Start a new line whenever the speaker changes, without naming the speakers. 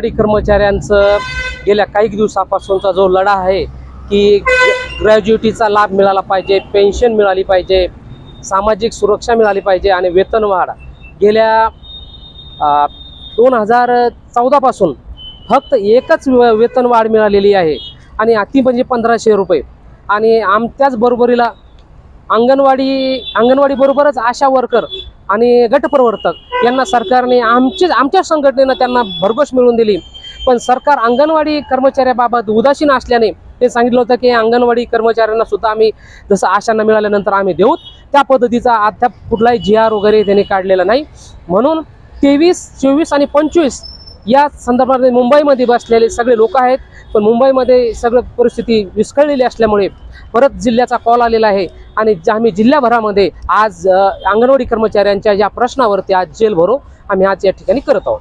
अंगणवाडी कर्मचाऱ्यांचं गेल्या काही दिवसापासूनचा जो लढा आहे की ग्रॅज्युएटीचा लाभ मिळाला पाहिजे पेन्शन मिळाली पाहिजे सामाजिक सुरक्षा मिळाली पाहिजे आणि वेतनवाढ गेल्या दोन हजार चौदापासून फक्त एकच वेतनवाढ मिळालेली आहे आणि ती म्हणजे पंधराशे रुपये. आणि आम त्याच बरोबरीला अंगणवाडी अंगणवाडीबरोबरच आशा वर्कर आणि गटप्रवर्तक यांना सरकारने आमचे आमच्या संघटनेनं त्यांना भरघोस मिळवून दिली. पण सरकार अंगणवाडी कर्मचाऱ्याबाबत उदासीन असल्याने ते सांगितलं होतं की अंगणवाडी कर्मचाऱ्यांना सुद्धा आम्ही जसं आशांना मिळाल्यानंतर आम्ही देऊ त्या पद्धतीचा अद्याप कुठलाही जी आर वगैरे त्यांनी काढलेला नाही. म्हणून तेवीस चोवीस आणि पंचवीस या संदर्भामध्ये मुंबईमध्ये बसलेले सगळे लोक आहेत पण मुंबईमध्ये सगळं परिस्थिती विस्कळलेली असल्यामुळे परत जिल्ह्याचा कॉल आलेला आहे आणि ज्या आम्ही जिल्ह्याभरामध्ये आज अंगणवाडी कर्मचाऱ्यांच्या या प्रश्नावरती आज जेल भरो आम्ही आज या ठिकाणी करत आहोत.